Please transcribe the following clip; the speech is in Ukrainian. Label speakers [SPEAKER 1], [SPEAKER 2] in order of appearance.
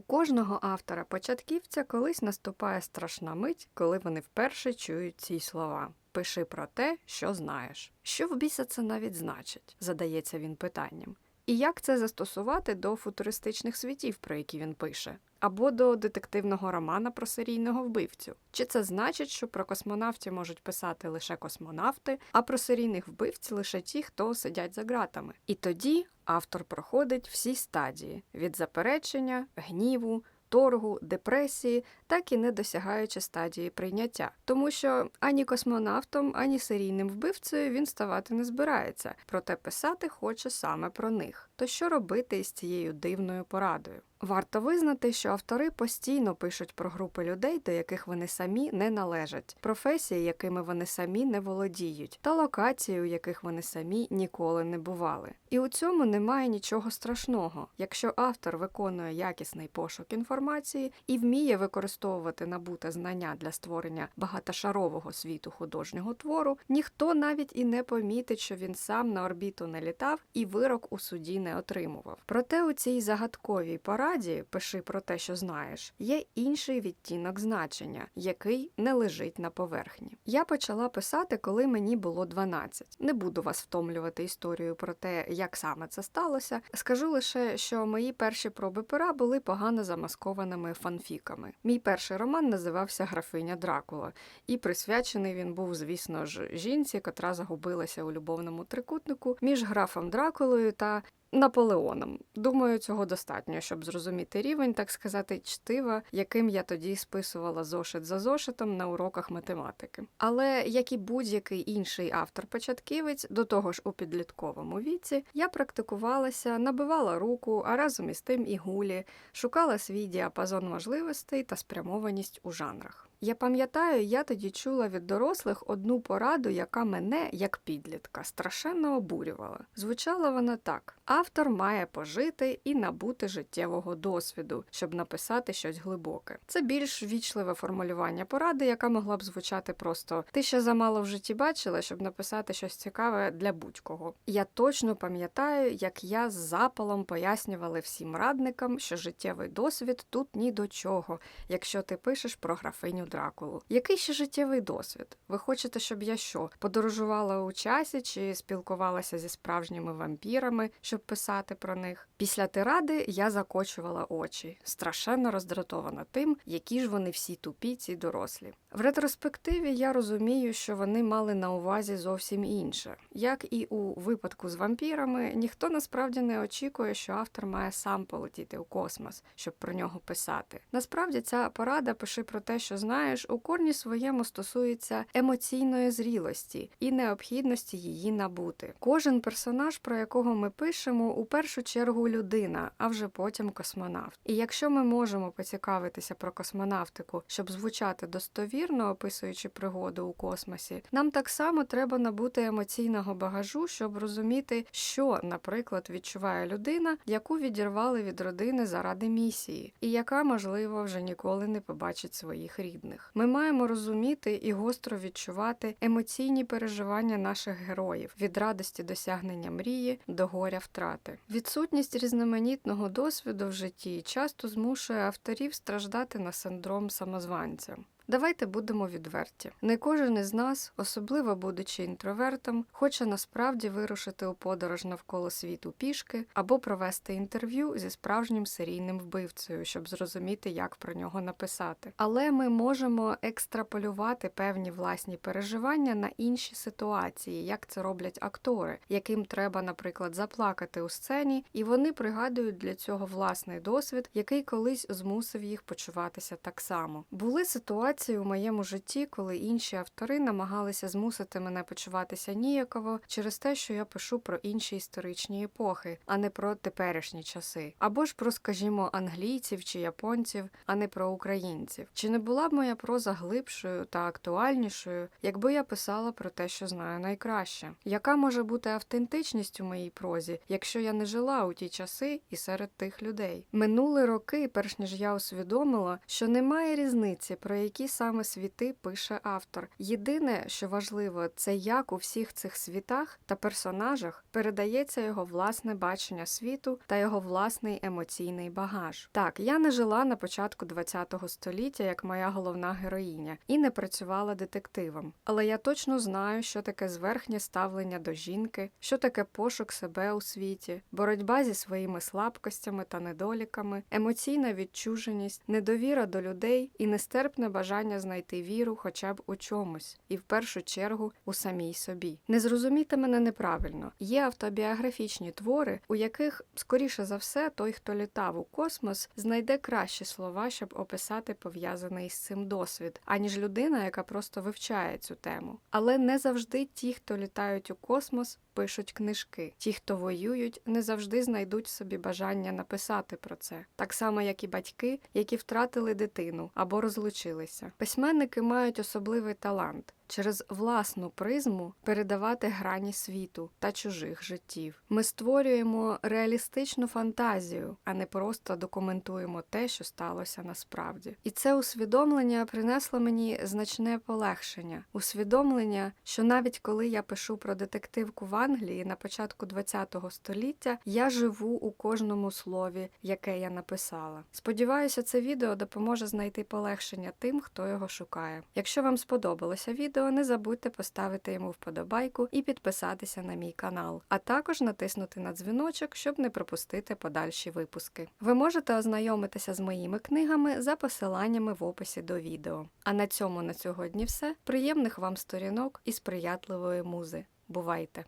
[SPEAKER 1] У кожного автора початківця колись наступає страшна мить, коли вони вперше чують ці слова. Пиши про те, що знаєш. Що в біса це навіть значить? задається він питанням. І як це застосувати до футуристичних світів, про які він пише, або до детективного романа про серійного вбивцю? Чи це значить, що про космонавтів можуть писати лише космонавти, а про серійних вбивць лише ті, хто сидять за ґратами? І тоді автор проходить всі стадії від заперечення, гніву. Торгу, депресії, так і не досягаючи стадії прийняття, тому що ані космонавтом, ані серійним вбивцею він ставати не збирається, проте писати хоче саме про них. То що робити із цією дивною порадою? Варто визнати, що автори постійно пишуть про групи людей, до яких вони самі не належать, професії, якими вони самі не володіють, та локації, у яких вони самі ніколи не бували. І у цьому немає нічого страшного, якщо автор виконує якісний пошук інформації і вміє використовувати набуте знання для створення багатошарового світу художнього твору, ніхто навіть і не помітить, що він сам на орбіту не літав і вирок у суді не отримував. Проте у цій загадковій пораді пиши про те, що знаєш, є інший відтінок значення, який не лежить на поверхні. Я почала писати, коли мені було 12. Не буду вас втомлювати історією про те, як саме це сталося. Скажу лише, що мої перші проби пера були погано замаскованими фанфіками. Мій перший роман називався Графиня Дракула, і присвячений він був, звісно ж, жінці, котра загубилася у любовному трикутнику між графом Дракулою та Наполеоном. Думаю, цього достатньо, щоб зрозуміти рівень, так сказати, чтива, яким я тоді списувала зошит за зошитом на уроках математики. Але як і будь-який інший автор-початківець, до того ж у підлітковому віці, я практикувалася, набивала руку, а разом із тим і гулі, шукала свій діапазон можливостей та спрямованість у жанрах. Я пам'ятаю, я тоді чула від дорослих одну пораду, яка мене, як підлітка, страшенно обурювала. Звучала вона так: автор має пожити і набути життєвого досвіду, щоб написати щось глибоке. Це більш вічливе формулювання поради, яка могла б звучати просто ти ще замало в житті бачила, щоб написати щось цікаве для будь-кого. Я точно пам'ятаю, як я з запалом пояснювала всім радникам, що життєвий досвід тут ні до чого, якщо ти пишеш про графиню Дракулу. Який ще життєвий досвід? Ви хочете, щоб я що? Подорожувала у часі чи спілкувалася зі справжніми вампірами, щоб писати про них? Після тиради я закочувала очі, страшенно роздратована тим, які ж вони всі тупі, ці дорослі. В ретроспективі я розумію, що вони мали на увазі зовсім інше. Як і у випадку з вампірами, ніхто насправді не очікує, що автор має сам полетіти у космос, щоб про нього писати. Насправді ця порада пиши про те, що знаєш, у корні своєму стосується емоційної зрілості і необхідності її набути. Кожен персонаж, про якого ми пишемо, у першу чергу людина, а вже потім космонавт. І якщо ми можемо поцікавитися про космонавтику, щоб звучати достовірно, описуючи пригоду у космосі, нам так само треба набути емоційного багажу, щоб розуміти, що, наприклад, відчуває людина, яку відірвали від родини заради місії, і яка, можливо, вже ніколи не побачить своїх рідних. Ми маємо розуміти і гостро відчувати емоційні переживання наших героїв від радості досягнення мрії до горя втрати. Відсутність різноманітного досвіду в житті часто змушує авторів страждати на синдром самозванця. Давайте будемо відверті. Не кожен із нас, особливо будучи інтровертом, хоче насправді вирушити у подорож навколо світу пішки або провести інтерв'ю зі справжнім серійним вбивцею, щоб зрозуміти, як про нього написати. Але ми можемо екстраполювати певні власні переживання на інші ситуації, як це роблять актори, яким треба, наприклад, заплакати у сцені, і вони пригадують для цього власний досвід, який колись змусив їх почуватися так само. Були ситуації у моєму житті, коли інші автори намагалися змусити мене почуватися ніяково через те, що я пишу про інші історичні епохи, а не про теперішні часи, або ж про, скажімо, англійців чи японців, а не про українців. Чи не була б моя проза глибшою та актуальнішою, якби я писала про те, що знаю найкраще? Яка може бути автентичність у моїй прозі, якщо я не жила у ті часи і серед тих людей? Минули роки, перш ніж я усвідомила, що немає різниці, про які саме світи пише автор. Єдине, що важливо, це як у всіх цих світах та персонажах передається його власне бачення світу та його власний емоційний багаж. Так, я не жила на початку ХХ століття як моя головна героїня і не працювала детективом, але я точно знаю, що таке зверхнє ставлення до жінки, що таке пошук себе у світі, боротьба зі своїми слабкостями та недоліками, емоційна відчуженість, недовіра до людей і нестерпне бажання знайти віру хоча б у чомусь, і в першу чергу у самій собі. Не зрозумійте мене неправильно. Є автобіографічні твори, у яких, скоріше за все, той, хто літав у космос, знайде кращі слова, щоб описати пов'язаний з цим досвід, аніж людина, яка просто вивчає цю тему. Але не завжди ті, хто літають у космос, пишуть книжки. Ті, хто воюють, не завжди знайдуть собі бажання написати про це, так само як і батьки, які втратили дитину або розлучилися. Письменники мають особливий талант. Через власну призму передавати грані світу та чужих життів. Ми створюємо реалістичну фантазію, а не просто документуємо те, що сталося насправді. І це усвідомлення принесло мені значне полегшення, усвідомлення, що навіть коли я пишу про детективку в Англії на початку ХХ століття, я живу у кожному слові, яке я написала. Сподіваюся, це відео допоможе знайти полегшення тим, хто його шукає. Якщо вам сподобалося відео, не забудьте поставити йому вподобайку і підписатися на мій канал, а також натиснути на дзвіночок, щоб не пропустити подальші випуски. Ви можете ознайомитися з моїми книгами за посиланнями в описі до відео. А на цьому на сьогодні все. Приємних вам сторінок і сприятливої музи. Бувайте!